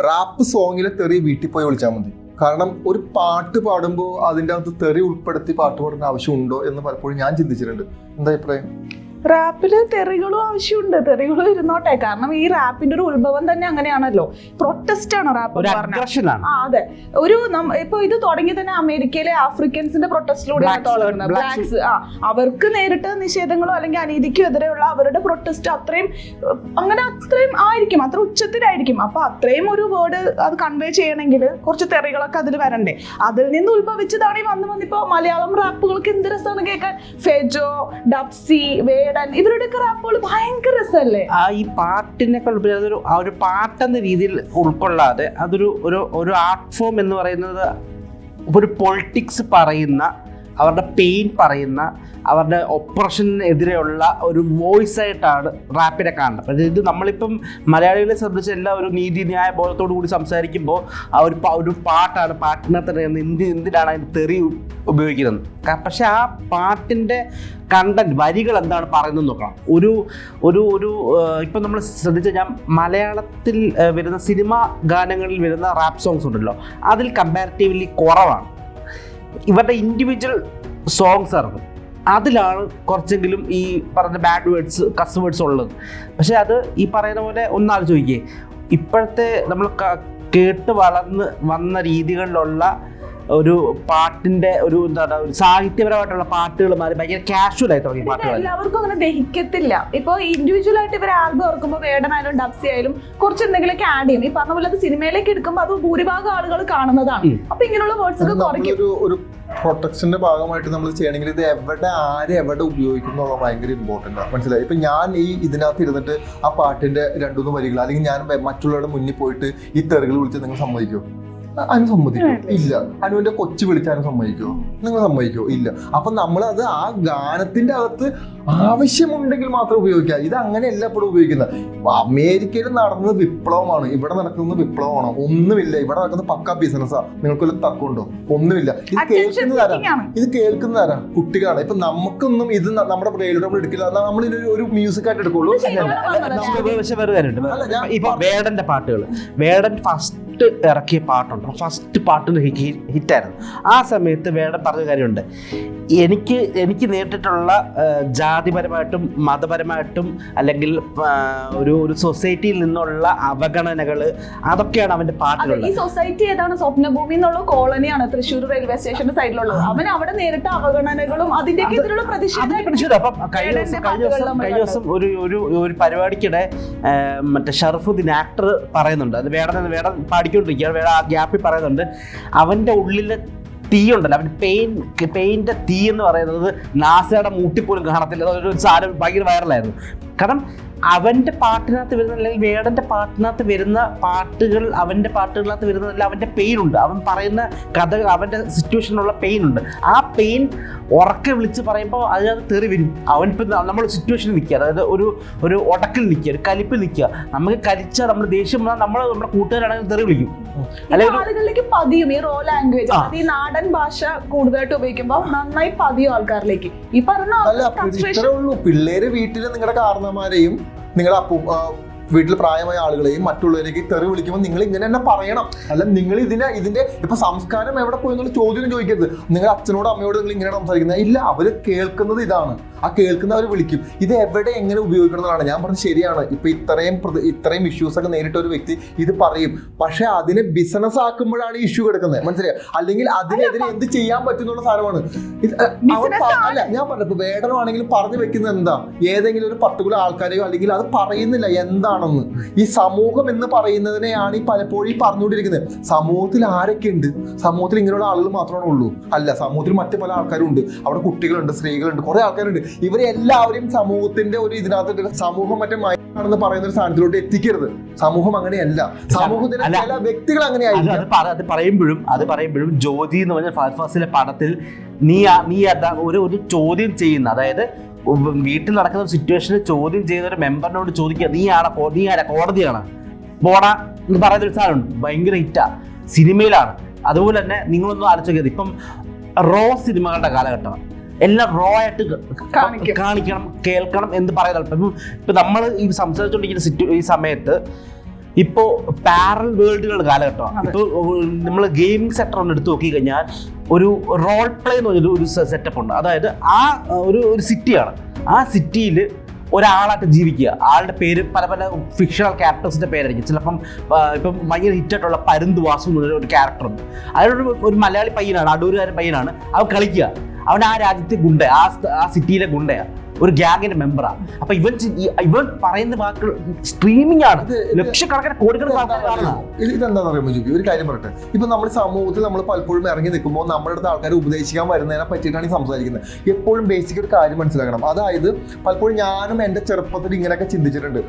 Rap സോങ്ങിലെ തെറി വീട്ടിൽ പോയി വിളിച്ചാൽ മതി. കാരണം ഒരു പാട്ട് പാടുമ്പോൾ അതിന്റെ അകത്ത് തെറി ഉൾപ്പെടുത്തി പാട്ട് പാടേണ്ട ആവശ്യമുണ്ടോ എന്ന് പലപ്പോഴും ഞാൻ ചിന്തിച്ചിട്ടുണ്ട്. എന്താ അഭിപ്രായം? റാപ്പിൽ തെറികളും ആവശ്യമുണ്ട്. തെറികളും ഇരുന്നോട്ടെ. കാരണം ഈ റാപ്പിന്റെ ഒരു ഉത്ഭവം തന്നെ അങ്ങനെയാണല്ലോ. പ്രൊട്ടസ്റ്റ് ആണ് റാപ്പ് എന്ന് പറഞ്ഞാൽ ആ അതെ. ഒരു ഇപ്പൊ ഇത് തുടങ്ങി തന്നെ അമേരിക്കയിലെ ആഫ്രിക്കൻസിന്റെ പ്രൊട്ടസ്റ്റിലൂടെയാണ് തുടങ്ങുന്നത്. ബ്ലാക്സ് ആ. അവർക്ക് നേരിട്ട് നിഷേധങ്ങളോ അല്ലെങ്കിൽ അനീതിക്കോ എതിരെയുള്ള അവരുടെ പ്രൊട്ടസ്റ്റ് അത്രയും അങ്ങനെ അത്രയും ആയിരിക്കും. അത്ര ഉച്ചത്തിലായിരിക്കും. അപ്പൊ അത്രയും ഒരു വേർഡ് അത് കൺവേ ചെയ്യണമെങ്കിൽ കുറച്ച് തെറികളൊക്കെ അതിൽ വരണ്ടേ. അതിൽ നിന്ന് ഉത്ഭവിച്ചതാണ് ഈ വന്ന് വന്നിപ്പോ മലയാളം റാപ്പുകൾക്ക് എന്ത് രസമാണ് കേൾക്കാൻ? ഫെജോ ഡബ്സി വേടൻ ഇവരുടെയൊക്കെ റാപ്പുകൾ ഭയങ്കര രസമല്ലേ? ആ ഈ പാട്ടിനേക്കാൾ ഉപരി അതൊരു ആ ഒരു പാട്ടെന്ന രീതിയിൽ ഉൾക്കൊള്ളാതെ അതൊരു ഒരു ഒരു ആർട്ട് ഫോം എന്ന് പറയുന്നത് ഒരു പൊളിറ്റിക്സ് പറയുന്ന അവരുടെ പെയിൻ പറയുന്ന അവരുടെ ഓപ്പറേഷനെതിരെയുള്ള ഒരു വോയിസ് ആയിട്ടാണ് റാപ്പിനെ കാണുന്നത്. അതായത് ഇത് നമ്മളിപ്പം മലയാളികളെ സംബന്ധിച്ച് എല്ലാ ഒരു നീതി ന്യായ ബോധത്തോടു കൂടി സംസാരിക്കുമ്പോൾ ആ ഒരു ഒരു പാട്ടാണ് പാട്ടിനെ തന്നെ എന്ത് എന്തിനാണ് അതിന് തെറി ഉപയോഗിക്കുന്നത്? പക്ഷെ ആ പാട്ടിന്റെ കണ്ടന്റ് വരികൾ എന്താണ് പറയുന്നത് നോക്കണം. ഒരു ഒരു ഒരു ഇപ്പം നമ്മൾ ശ്രദ്ധിച്ചു കഴിഞ്ഞാൽ മലയാളത്തിൽ വരുന്ന സിനിമ ഗാനങ്ങളിൽ വരുന്ന റാപ്പ് സോങ്സ് ഉണ്ടല്ലോ. അതിൽ കമ്പാരിറ്റീവ്ലി കുറവാണ്. ഇവരുടെ ഇൻഡിവിജ്വൽ സോങ്സ് ഇറങ്ങും അതിലാണ് കുറച്ചെങ്കിലും ഈ പറഞ്ഞ ബാഡ് വേർഡ്സ് കസ് വേർഡ്സ് ഉള്ളത്. പക്ഷേ അത് ഈ പറയുന്ന പോലെ ഒന്നാൾ ചോദിക്കേ ഇപ്പോഴത്തെ നമ്മൾ കേട്ട് വളർന്ന് വന്ന രീതികളിലുള്ള ഒരു പാട്ടിന്റെ ഒരു എന്താണ് ഒരു സാഹിത്യപരമായിട്ടുള്ള പാട്ടുകൾ മാറി ഭയങ്കര കാഷ്വൽ ആയി തുടങ്ങി പാട്ടുകൾ എല്ലാവർക്കും അങ്ങനെ ദഹിക്കത്തില്ല. ഇപ്പൊ ഇൻഡിവിജ്വൽ ആയിട്ട് ഇവർ ആൽബം ഓർക്കുമ്പോൾ വേടനായാലും ഡബ്സി ആയാലും കുറച്ച് എന്തെങ്കിലുമൊക്കെ ആഡ് ചെയ്യും. ഈ പറഞ്ഞ പോലെ അത് സിനിമയിലേക്ക് എടുക്കുമ്പോൾ അത് ഭൂരിഭാഗം ആളുകൾ കാണുന്നതാണ്. അപ്പൊ ഇങ്ങനെയുള്ള വേർഡ്സ് ഒക്കെ കുറയ്ക്കും. പ്രൊട്ടക്ഷന്റെ ഭാഗമായിട്ട് നമ്മൾ ചെയ്യണമെങ്കിൽ ഇത് എവിടെ ആര് എവിടെ ഉപയോഗിക്കുന്നു ഭയങ്കര ഇമ്പോർട്ടന്റ് ആണ്. മനസ്സിലായി? ഇപ്പൊ ഞാൻ ഈ ഇതിനകത്ത് ഇരുന്നിട്ട് ആ പാട്ടിന്റെ രണ്ടുമൂന്ന് വരികൾ അല്ലെങ്കിൽ ഞാൻ മറ്റുള്ളവരുടെ മുന്നിൽ പോയിട്ട് ഈ തെറികൾ വിളിച്ച് നിങ്ങൾ സമ്മതിക്കുമോ അ- അനു സമ്മതിക്കും? ഇല്ല അനുവിന്റെ കൊച്ചു വിളിച്ചാലും സമ്മതിക്കോ? നിങ്ങൾ സമ്മതിക്കോ? ഇല്ല. അപ്പൊ നമ്മൾ അത് ആ ഗാനത്തിന്റെ അകത്ത് ആവശ്യമുണ്ടെങ്കിൽ മാത്രം ഉപയോഗിക്കുക ഇത് അങ്ങനെയല്ല എപ്പോഴും ഉപയോഗിക്കുന്നത്. അമേരിക്കയിൽ നടന്നത് വിപ്ലവമാണ്. ഇവിടെ നടക്കുന്നത് വിപ്ലവമാണ്. ഒന്നുമില്ല. ഇവിടെ നടക്കുന്നത് പക്ക ബിസിനസ്സാണ് നിങ്ങൾക്ക് ഒരു തക്കുണ്ടോ? ഒന്നുമില്ല. ഇത് കേൾക്കുന്നതാരാ ഇത് കേൾക്കുന്നതാരാ കുട്ടികളാണ്. ഇപ്പൊ നമുക്കൊന്നും ഇത് നമ്മുടെ റെയിൽ നമ്മൾ എടുക്കില്ല. നമ്മൾ ഇതിന് ഒരു മ്യൂസിക് ആയിട്ട് എടുക്കുള്ളൂ. ഇപ്പൊ വേടന്റെ പാട്ടുകൾ. വേടൻ ഫസ്റ്റ് ഇറക്കിയ പാട്ടുണ്ട്. ഫസ്റ്റ് പാട്ടിന് ഹിറ്റായിരുന്നു ആ സമയത്ത് വേടൻ പറഞ്ഞ കാര്യമുണ്ട്. എനിക്ക് എനിക്ക് നേരിട്ടിട്ടുള്ള ആ, ജാതിപരമായിട്ടും മതപരമായിട്ടും അല്ലെങ്കിൽ ഒരു ഒരു സൊസൈറ്റിയിൽ നിന്നുള്ള അവഗണനകൾ അതൊക്കെയാണ് അവന്റെ പാട്ടുകൾ ഈ സൊസൈറ്റി ഏതാണ്? സ്വപ്നഭൂമി എന്നുള്ള കോളനിയാണ് തൃശ്ശൂർ റെയിൽവേ സ്റ്റേഷന്റെ സൈഡിലുള്ളത്. അവൻ അവിടെ നേരിട്ട അവഗണനകളും അതിന്റെയൊക്കെ എതിരുള്ള പ്രതിഷേധം. അപ്പം കഴിഞ്ഞ ദിവസം കഴിഞ്ഞ ദിവസം കഴിഞ്ഞ ദിവസം ഒരു ഒരു ഒരു പരിപാടിക്കിടെ മറ്റേ ഷർഫുദ്ദീൻ ആക്ടർ പറയുന്നുണ്ട്. അത് വേടൻ വേടൻ പാടിക്കൊണ്ടിരിക്കുകയാണ്. വേട ആ ഗ്യാപ്പിൽ പറയുന്നുണ്ട്. അവന്റെ ഉള്ളിലെ തീ ഉണ്ടല്ലോ. അവന്റെ പെയിൻ പെയിന്റെ തീ എന്ന് പറയുന്നത് നാസയുടെ മൂട്ടിപ്പോലും കാണത്തില്ല. അതൊരു സാധനം ഭയങ്കര വൈറലായിരുന്നു കാരണം അവന്റെ പാട്ടിനകത്ത് വരുന്ന അല്ലെങ്കിൽ വേടന്റെ പാട്ടിനകത്ത് വരുന്ന പാട്ടുകൾ അവന്റെ പാട്ടുകളിനകത്ത് വരുന്നതല്ല അവന്റെ പെയിൻ ഉണ്ട് അവൻ പറയുന്ന കഥകൾ അവന്റെ സിറ്റുവേഷനിലുള്ള പെയിൻ ഉണ്ട് ആ പെയിൻ ഉറക്കെ വിളിച്ച് പറയുമ്പോൾ അതിനകത്ത് തെറി വരും. അവൻ ഇപ്പം നമ്മൾ സിറ്റുവേഷനിൽ നിൽക്കുക അതായത് ഒരു ഒരു ഉടക്കിൽ നിൽക്കുക ഒരു കലിപ്പിൽ നിൽക്കുക നമുക്ക് കരിച്ചാൽ നമ്മൾ ദേഷ്യം വന്നാൽ നമ്മൾ നമ്മുടെ കൂട്ടുകാരാണെങ്കിൽ തെറി വിളിക്കും. ആളുകളിലേക്ക് പതിയും ഈ റോ ലാംഗ്വേജ് ഈ നാടൻ ഭാഷ കൂടുതലായിട്ട് ഉപയോഗിക്കുമ്പോൾ നന്നായി പതിയും ആൾക്കാരിലേക്ക്. ഈ പറഞ്ഞ ഇത്രേ ഉള്ളൂ. പിള്ളേര് വീട്ടിലെ നിങ്ങളുടെ കാരണന്മാരെയും നിങ്ങളുടെ അപ്പു വീട്ടിൽ പ്രായമായ ആളുകളെയും മറ്റുള്ളവരേക്ക് തെറി വിളിക്കുമ്പോൾ നിങ്ങൾ ഇങ്ങനെ തന്നെ പറയണം. അല്ല നിങ്ങൾ ഇതിനെ ഇതിന്റെ ഇപ്പൊ സംസ്കാരം എവിടെ പോയി എന്നുള്ള ചോദ്യം ചോദിക്കരുത്. നിങ്ങൾ അച്ഛനോടും അമ്മയോടും നിങ്ങൾ ഇങ്ങനെയാണ് സംസാരിക്കുന്നത്. ഇല്ല അവർ കേൾക്കുന്നത് ഇതാണ്. ആ കേൾക്കുന്ന കേൾക്കുന്നവർ വിളിക്കും. ഇത് എവിടെ എങ്ങനെ ഉപയോഗിക്കണം എന്നുള്ളതാണ്. ഞാൻ പറഞ്ഞത് ശരിയാണ്. ഇപ്പൊ ഇത്രയും ഇത്രയും ഇഷ്യൂസ് ഒക്കെ നേരിട്ട ഒരു വ്യക്തി ഇത് പറയും. പക്ഷെ അതിനെ ബിസിനസ് ആക്കുമ്പോഴാണ് ഇഷ്യൂ കിടക്കുന്നത്. മനസ്സിലായോ? അല്ലെങ്കിൽ അതിനെതിരെ എന്ത് ചെയ്യാൻ പറ്റുന്നുള്ള സാധനമാണ്. അല്ല ഞാൻ പറഞ്ഞു വേടനാണെങ്കിലും വേടനമാണെങ്കിലും പറഞ്ഞു വെക്കുന്നത് എന്താ? ഏതെങ്കിലും ഒരു പർട്ടിക്കുലർ ആൾക്കാരെയോ അല്ലെങ്കിൽ അത് പറയുന്നില്ല. എന്താണെന്ന് ഈ സമൂഹം എന്ന് പറയുന്നതിനെയാണ് ഈ പലപ്പോഴും ഈ പറഞ്ഞുകൊണ്ടിരിക്കുന്നത്. സമൂഹത്തിൽ ആരൊക്കെ ഉണ്ട്? സമൂഹത്തിൽ ഇങ്ങനെയുള്ള ആളുകൾ മാത്രമാണ് ഉള്ളൂ. അല്ല സമൂഹത്തിൽ മറ്റു പല ആൾക്കാരും ഉണ്ട് അവിടെ കുട്ടികളുണ്ട് സ്ത്രീകളുണ്ട് കുറെ ആൾക്കാരുണ്ട്. ഇവരെ എല്ലാവരെയും സമൂഹത്തിന്റെ ഒരു ഇതിനകത്ത് സമൂഹം മറ്റേ മയമാണെന്ന് പറയുന്ന ഒരു സ്ഥാനത്തിലോട്ട് എത്തിക്കരുത്. സമൂഹം അങ്ങനെയല്ല. സമൂഹത്തിലെ. ചില വ്യക്തികൾ അങ്ങനെയായിരിക്കും. അത് പറ- അത് പറയുമ്പോഴും അത് പറയുമ്പോഴും ജ്യോതി എന്ന് പറഞ്ഞ ഫാസിലെ പടത്തിൽ നീ നീ അതാ ഒരു ഒരു ചോദ്യം ചെയ്യുന്ന അതായത് വീട്ടിൽ നടക്കുന്ന സിറ്റുവേഷനിൽ ചോദ്യം ചെയ്യുന്ന ഒരു മെമ്പറിനോട് ചോദിക്കുക നീ ആടാ നീ ആരാ? കോടതിയാണ്? പോടാ എന്ന് പറയുന്ന ഒരു സാധനമുണ്ട് ഭയങ്കര ഹിറ്റാ സിനിമയിലാണ്. അതുപോലെ തന്നെ നിങ്ങളൊന്നും ആലോചിക്കരുത് ഇപ്പം റോ സിനിമകളുടെ കാലഘട്ടമാണ് എല്ലാം റോ ആയിട്ട്. കാണിക്കണം കേൾക്കണം എന്ന് പറയുന്നത് ഇപ്പം ഇപ്പം നമ്മൾ ഈ സംസാരിച്ചുകൊണ്ടിരിക്കുന്ന സിറ്റു ഈ സമയത്ത് ഇപ്പോൾ പാരൽ വേൾഡുകൾ കാലഘട്ടമാണ് ഇപ്പോൾ നമ്മൾ ഗെയിമിംഗ് സെക്ടർ ഒന്ന് എടുത്തു നോക്കി കഴിഞ്ഞാൽ ഒരു റോൾ പ്ലേ എന്ന് പറഞ്ഞൊരു ഒരു സെറ്റപ്പ് ഉണ്ട്. അതായത് ആ ഒരു ഒരു സിറ്റിയാണ് ആ സിറ്റിയിൽ ഒരാളായിട്ട് ജീവിക്കുക. ആളുടെ പേര് പല പല ഫിക്ഷണൽ ക്യാരക്ടേഴ്സിന്റെ പേരായിരിക്കും. ചിലപ്പം ഇപ്പം ഭയങ്കര ഹിറ്റായിട്ടുള്ള പരുന്ത് വാസു എന്നൊരു ഒരു ക്യാരക്ടറുണ്ട് അയാളൊരു ഒരു മലയാളി പയ്യനാണ് അടൂരുകാരൻ പയ്യനാണ്. അവൻ കളിക്കുക. അവൻ ആ രാജ്യത്തെ ഗുണ്ട ആ ആ സിറ്റിയിലെ ഗുണ്ടയാണ് ഒരു ഗ്യാങ്ങിന്റെ മെമ്പറാണ് അപ്പൊ ഇവൻ ഇവർ ഇവൻ പറയുന്ന വാക്കുകൾ സ്ട്രീമിംഗ് ആണ്. ലക്ഷക്കണക്കിന് കോടിക്കണക്കിന് ആൾക്കാർ കാണുന്ന ഇതെന്താണെന്ന് ജോബി ഒരു കാര്യം പറയട്ടെ. ഇപ്പൊ നമ്മൾ സമൂഹത്തിൽ നമ്മൾ പലപ്പോഴും ഇറങ്ങി നിൽക്കുമ്പോൾ നമ്മുടെ അടുത്ത് ആൾക്കാരെ ഉപദേശിക്കാൻ വരുന്നതിനെ പറ്റിയിട്ടാണ് ഈ സംസാരിക്കുന്നത്. എപ്പോഴും ബേസിക് ഒരു കാര്യം മനസ്സിലാക്കണം. അതായത് പലപ്പോഴും ഞാനും എന്റെ ചെറുപ്പത്തിൽ ഇങ്ങനെയൊക്കെ ചിന്തിച്ചിട്ടുണ്ട്.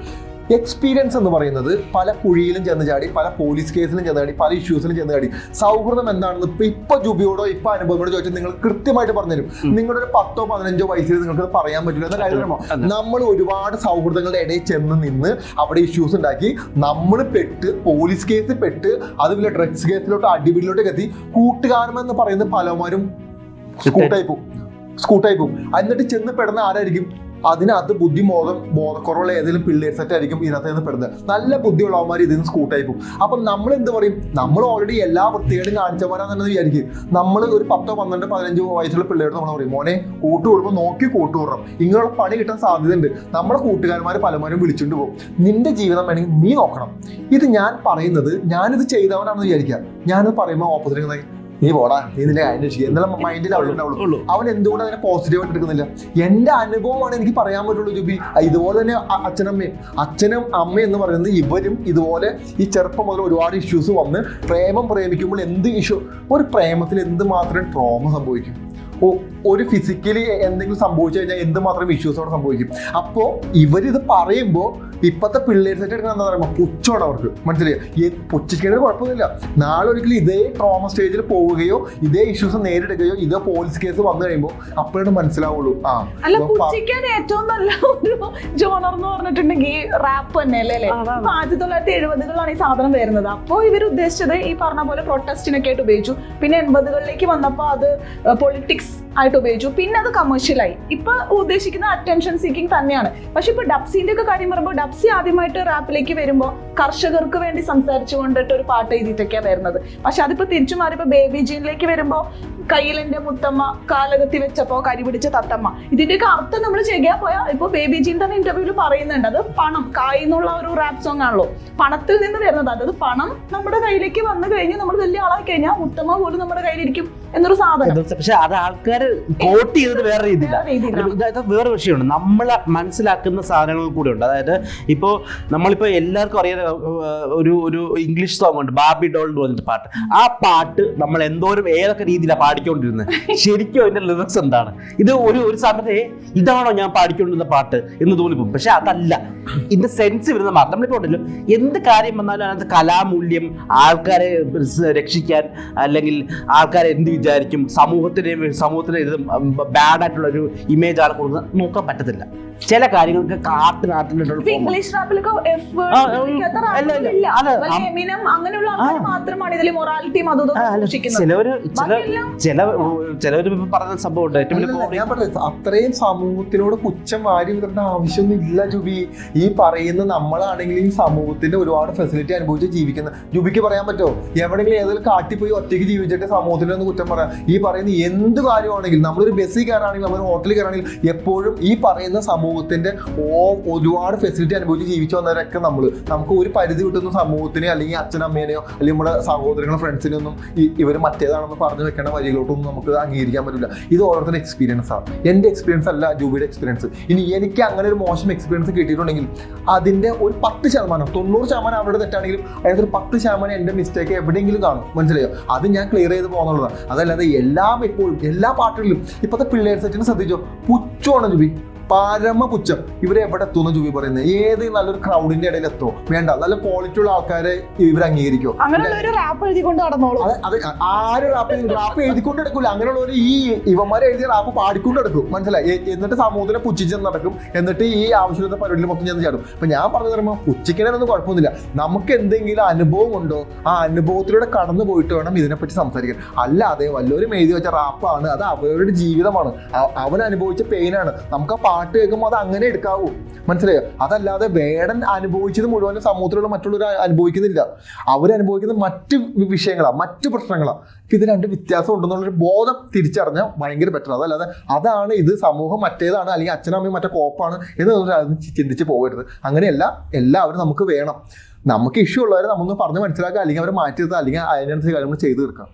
എക്സ്പീരിയൻസ് എന്ന് പറയുന്നത് പല കുഴിയിലും ചെന്ന് ചാടി പല പോലീസ് കേസിലും ചെന്ന് ചാടി പല ഇഷ്യൂസിലും ചെന്ന് ചാടി. സൗഹൃദം എന്താണെന്ന് ഇപ്പൊ ഇപ്പൊ ജുബിയോടോ ഇപ്പൊ അനുഭവങ്ങളോട് ചോദിച്ചാൽ നിങ്ങൾ കൃത്യമായിട്ട് പറഞ്ഞുതരും. നിങ്ങളുടെ ഒരു പത്തോ പതിനഞ്ചോ വയസ്സിൽ നിങ്ങൾക്ക് പറയാൻ പറ്റില്ല. എന്ന കാര്യം നമ്മൾ ഒരുപാട് സൗഹൃദങ്ങളുടെ ഇടയിൽ ചെന്ന് നിന്ന് അവിടെ ഇഷ്യൂസ് ഉണ്ടാക്കി നമ്മൾ പെട്ട് പോലീസ് കേസിൽ പെട്ട് അതുപോലെ ഡ്രഗ്സ് കേസിലോട്ട് അടിപിടിയിലോട്ട് എത്തി. കൂട്ടുകാരമെന്ന് പറയുന്ന പലമാരും സ്കൂട്ടായി പോകും സ്കൂട്ടായി പോകും എന്നിട്ട് ചെന്ന് പെടുന്ന ആരായിരിക്കും? അതിനകത്ത് ബുദ്ധിമോദം ബോധക്കുറവുള്ള ഏതെങ്കിലും പിള്ളേർ സെറ്റ് ആയിരിക്കും ഇതിനകത്ത് നിന്ന് പെടുന്നത്. നല്ല ബുദ്ധിയുള്ളവന്മാർ ഇതിൽ നിന്ന് സ്കൂട്ടായി പോകും അപ്പം നമ്മൾ എന്ത് പറയും? നമ്മൾ ഓൾറെഡി എല്ലാ വൃത്തികേടും കാണിച്ചവരാണെന്ന് വിചാരിക്കും. നമ്മൾ ഒരു പത്തോ പന്ത്രണ്ട് പതിനഞ്ചോ വയസ്സുള്ള പിള്ളേരോട് നമ്മൾ പറയും മോനെ കൂട്ടുകൂടുമ്പോൾ നോക്കി കൂട്ടുകൂടണം ഇങ്ങനെയുള്ള പണി കിട്ടാൻ സാധ്യതയുണ്ട്. നമ്മുടെ കൂട്ടുകാരന്മാർ പലമാരും വിളിച്ചുകൊണ്ട് പോകും. നിന്റെ ജീവിതം വേണമെങ്കിൽ നീ നോക്കണം. ഇത് ഞാൻ പറയുന്നത് ഞാനിത് ചെയ്തവനാണെന്ന് വിചാരിക്കുക. ഞാനിത് പറയുമ്പോൾ ഓപ്പോസിറ്റ് നീ പോടാ നീ നിന്റെ കാര്യം രക്ഷിക്കുക എന്നുള്ള മൈൻഡിൽ അവളുണ്ടാവുള്ളൂ അവൻ എന്തുകൊണ്ട് അതിനെ പോസിറ്റീവായിട്ട് എടുക്കുന്നില്ല? എന്റെ അനുഭവമാണ് എനിക്ക് പറയാൻ പറ്റുള്ളൂ ജുബി. ഇതുപോലെ തന്നെ അച്ഛനമ്മയും. അച്ഛനും അമ്മയും എന്ന് പറയുന്നത് ഇവരും ഇതുപോലെ ഈ ചെറുപ്പം മുതൽ ഒരുപാട് ഇഷ്യൂസ് വന്ന് പ്രേമം പ്രേമിക്കുമ്പോൾ എന്ത് ഇഷ്യൂ ഒരു പ്രേമത്തിൽ എന്ത് മാത്രം ട്രോമ സംഭവിക്കും? ഒരു ഫിസിക്കലി എന്തെങ്കിലും സംഭവിച്ചു കഴിഞ്ഞാൽ എന്തുമാത്രം ഇഷ്യൂസ് അവിടെ സംഭവിക്കും? അപ്പോൾ ഇവരിത് പറയുമ്പോൾ ഇപ്പോഴത്തെ പിള്ളേർ സെറ്റ് എടുക്കുന്ന എന്താ പറയുക? പുച്ഛമാണ് അവർക്ക്. മനസ്സിലായി? പുച്ഛിക്കേണ്ടത് കുഴപ്പമൊന്നുമില്ല. നാളെ ഒരിക്കലും ഇതേ ട്രോമ സ്റ്റേജിൽ പോവുകയോ ഇതേ ഇഷ്യൂസ് നേരിടുകയോ ഇതേ പോലീസ് കേസ് വന്നു കഴിയുമ്പോൾ അപ്പോഴാണ് മനസ്സിലാവുള്ളൂ. ആ ഏറ്റവും നല്ല ഒരു ജോണർ എന്ന് പറഞ്ഞിട്ടുണ്ടെങ്കിൽ റാപ്പ് തന്നെ അല്ലേ. ആയിരത്തി തൊള്ളായിരത്തി എഴുപതുകളാണ് ഈ സാധനം വരുന്നത്. അപ്പോൾ ഇവർ ഉദ്ദേശിച്ചത് ഈ പറഞ്ഞ പോലെ പ്രൊട്ടസ്റ്റിനൊക്കെ ആയിട്ട് ഉപയോഗിച്ചു. പിന്നെ എൺപതുകളിലേക്ക് വന്നപ്പോൾ അത് പൊളിറ്റിക്സ് Thanks! ആയിട്ട് ഉപയോഗിച്ചു. പിന്നെ അത് കമേഴ്ഷ്യലായി ഇപ്പൊ ഉദ്ദേശിക്കുന്ന അറ്റൻഷൻ സീക്കിംഗ് തന്നെയാണ്. പക്ഷെ ഇപ്പൊ ഡബ്സിന്റെ ഒക്കെ കാര്യം പറയുമ്പോൾ ഡബ്സി ആദ്യമായിട്ട് റാപ്പിലേക്ക് വരുമ്പോൾ കർഷകർക്ക് വേണ്ടി സംസാരിച്ചു കൊണ്ടിട്ട് ഒരു പാട്ട് എഴുതിയിട്ടൊക്കെയാണ് വരുന്നത്. പക്ഷെ അതിപ്പോ തിരിച്ചു മാറിയപ്പോ ബേബി ജീനിലേക്ക് വരുമ്പോൾ കയ്യിലെന്റെ മുത്തമ്മ കാലകത്തി വെച്ചപ്പോ കരി പിടിച്ച തത്തമ്മ. ഇതിന്റെയൊക്കെ അർത്ഥം നമ്മൾ ചെയ്യാൻ പോയാൽ ഇപ്പൊ ബേബി ജീൻ തന്നെ ഇന്റർവ്യൂവിൽ പറയുന്നുണ്ട്. അത് പണം കായ് എന്നുള്ള ഒരു റാപ്പ് സോങ് ആണല്ലോ. പണത്തിൽ നിന്ന് വരുന്നത്. അതായത് പണം നമ്മുടെ കയ്യിലേക്ക് വന്നു കഴിഞ്ഞാൽ നമ്മൾ വലിയ ആളായി കഴിഞ്ഞാൽ മുത്തമ്മ പോലും നമ്മുടെ കയ്യിലിരിക്കും എന്നൊരു സാധനം. പക്ഷെ അത് ആൾക്കാർ കോട്ട് ചെയ്തത് വേറെ രീതിയിലാണ്. ഇത് ഇത് വേറെ വിഷയമുണ്ട്. നമ്മൾ മനസ്സിലാക്കുന്ന സാധനങ്ങൾ കൂടെ ഉണ്ട്. അതായത് ഇപ്പോൾ നമ്മളിപ്പോൾ എല്ലാവർക്കും അറിയാൻ ഒരു ഒരു ഇംഗ്ലീഷ് സോങ് ഉണ്ട് ബാബി ഡോൾ എന്ന് പറഞ്ഞിട്ട് പാട്ട്. ആ പാട്ട് നമ്മൾ എന്തോരം ഏതൊക്കെ രീതിയിലാണ് പാടിക്കൊണ്ടിരുന്നത്? ശരിക്കും അതിന്റെ ലിറിക്സ് എന്താണ്? ഇത് ഒരു ഒരു സമയത്ത് ഇതാണോ ഞാൻ പാടിക്കൊണ്ടിരുന്ന പാട്ട്? എന്ന് തോന്നിപ്പോ പക്ഷെ അതല്ല. ഇതിന്റെ സെൻസ് വരുന്ന മാത്രം. നമ്മളിപ്പോൾ ഉണ്ടല്ലോ എന്ത് കാര്യം വന്നാലും അതിനകത്ത് കലാമൂല്യം ആൾക്കാരെ രക്ഷിക്കാൻ അല്ലെങ്കിൽ ആൾക്കാരെ എന്ത് വിചാരിക്കും സമൂഹത്തിന് സമൂഹത്തിന് ഇത് ബാഡ് ആയിട്ടുള്ള ഒരു ഇമേജ് ആണ് കൊടുക്കുന്നത് നോക്കാൻ പറ്റത്തില്ല. ചില കാര്യങ്ങൾക്ക് നാട്ടിലുള്ള ഇപ്പൊ ഇംഗ്ലീഷ് റാപ്പിലൊക്കെ ചിലവര് ചില ചിലവര് പറഞ്ഞ സംഭവം അത്രയും സമൂഹത്തിനോട് പുച്ഛം വാരി വിടേണ്ട ആവശ്യമൊന്നും ഇല്ല ജുബി. ഈ പറയുന്ന നമ്മളാണെങ്കിലും ഈ സമൂഹത്തിന്റെ ഒരുപാട് ഫെസിലിറ്റി അനുഭവിച്ച് ജീവിക്കുന്ന ജുബിക്ക് പറയാൻ പറ്റുമോ? എവിടെങ്കിലും ഏതെങ്കിലും കാട്ടിൽ പോയി ഒറ്റയ്ക്ക് ജീവിച്ചിട്ട് സമൂഹത്തിന് ഒന്ന് കുറ്റം പറയാം. ഈ പറയുന്ന എന്ത് കാര്യമാണെങ്കിലും നമ്മളൊരു ബസ്സിൽ കയറാണെങ്കിൽ നമ്മൾ ഹോട്ടലിൽ കയറാണെങ്കിൽ എപ്പോഴും ഈ പറയുന്ന സമൂഹത്തിന്റെ ഓ ഒരുപാട് ഫെസിലിറ്റി അനുഭവിച്ച് ജീവിച്ചു വന്നവരൊക്കെ നമ്മൾ നമുക്ക് ഒരു പരിധി കിട്ടുന്ന സമൂഹത്തിനെ അല്ലെങ്കിൽ അച്ഛനമ്മേനെയോ അല്ലെങ്കിൽ നമ്മുടെ സഹോദരങ്ങളോ ഫ്രണ്ട്സിനെയോ ഒന്നും ഇവർ മറ്റേതാണെന്ന് പറഞ്ഞു വെക്കേണ്ട വഴികളോട്ടൊന്നും നമുക്ക് അംഗീകരിക്കാൻ പറ്റില്ല. ഇത് ഓരോരുത്തരുടെ എക്സ്പീരിയൻസ് ആണ്. എന്റെ എക്സ്പീരിയൻസ് അല്ല ജൂബിയുടെ എക്സ്പീരിയൻസ് ഇനി എനിക്ക് അങ്ങനെ ഒരു മോശം എക്സ്പീരിയൻസ് കിട്ടിയിട്ടുണ്ടെങ്കിൽ അതിന്റെ ഒരു പത്ത് ശതമാനം തൊണ്ണൂറ് ശതമാനം അവരുടെ തെറ്റാണെങ്കിലും അതിനകത്ത് ഒരു പത്ത് ശതമാനം എന്റെ മിസ്റ്റേക്ക് എവിടെയെങ്കിലും കാണും. മനസ്സിലായോ? അത് ഞാൻ ക്ലിയർ ചെയ്ത് പോകുന്നുള്ളതാണ്. അതല്ലാതെ എല്ലാം എപ്പോഴും എല്ലാ പാട്ടുകളിലും ഇപ്പോഴത്തെ പിള്ളേർ സെറ്റിന് ശ്രദ്ധിച്ചോ? പുച്ചോണം ജുബി. പരമ പുച്ഛം ഇവരെ എവിടെ എത്തുമെന്ന് ജൂബി പറയുന്നത് ഏത് നല്ലൊരു ക്രൗഡിന്റെ ഇടയിൽ എത്തുമോ വേണ്ട നല്ല ക്വാളിറ്റി ഉള്ള ആൾക്കാരെ ഇവർ അംഗീകരിക്കോ അത് ആര് റാപ്പ് റാപ്പ് എഴുതിക്കൊണ്ട് എടുക്കൂല. അങ്ങനെയുള്ളവർ ഈ ഇവന്മാരെ എഴുതിയ റാപ്പ് പാടിക്കൊണ്ട് എടുക്കും. മനസ്സിലായി? എന്നിട്ട് സമൂഹത്തിനെ പുച്ഛിച്ച് നടക്കും. എന്നിട്ട് ഈ ആവശ്യമില്ലാത്ത പരിപാടിയിൽ മൊത്തം ചെന്ന് ചാടും. അപ്പൊ ഞാൻ പറഞ്ഞു തരുമ്പോൾ പുച്ഛിക്കണൊന്നും കുഴപ്പമൊന്നുമില്ല. നമുക്ക് എന്തെങ്കിലും അനുഭവം ഉണ്ടോ? ആ അനുഭവത്തിലൂടെ കടന്നു പോയിട്ട് വേണം ഇതിനെപ്പറ്റി സംസാരിക്കാൻ. അല്ലാതെ വല്ലവരും എഴുതി വെച്ച റാപ്പാണ് അത് അവരുടെ ജീവിതമാണ്. അവൻ അനുഭവിച്ച പെയിനാണ് നമുക്ക് ആ പാട്ട് കേൾക്കുമ്പോൾ അത് അങ്ങനെ എടുക്കാവൂ. മനസ്സിലായോ? അതല്ലാതെ വേടൻ അനുഭവിച്ചത് മുഴുവൻ സമൂഹത്തിലുള്ള മറ്റുള്ളവർ അനുഭവിക്കുന്നില്ല. അവരനുഭവിക്കുന്ന മറ്റ് വിഷയങ്ങളാണ് മറ്റ് പ്രശ്നങ്ങളാണ് ഇത് രണ്ട് വ്യത്യാസം ഉണ്ടെന്നുള്ളൊരു ബോധം തിരിച്ചറിഞ്ഞാൽ ഭയങ്കര ബെറ്റർ അതല്ലാതെ അതാണ് ഇത് സമൂഹം മറ്റേതാണ് അല്ലെങ്കിൽ അച്ഛനമ്മയും മറ്റേ കോപ്പാണ് എന്ന് ചിന്തിച്ച് പോകരുത്. അങ്ങനെയല്ല എല്ലാവരും നമുക്ക് വേണം. നമുക്ക് ഇഷ്യൂ ഉള്ളവരെ നമ്മൊന്ന് പറഞ്ഞ് മനസ്സിലാക്കുക അല്ലെങ്കിൽ അവരെ മാറ്റി നിർത്തുക അല്ലെങ്കിൽ അതിനനുസരിച്ച് കാര്യങ്ങൾ ചെയ്തു തീർക്കാം.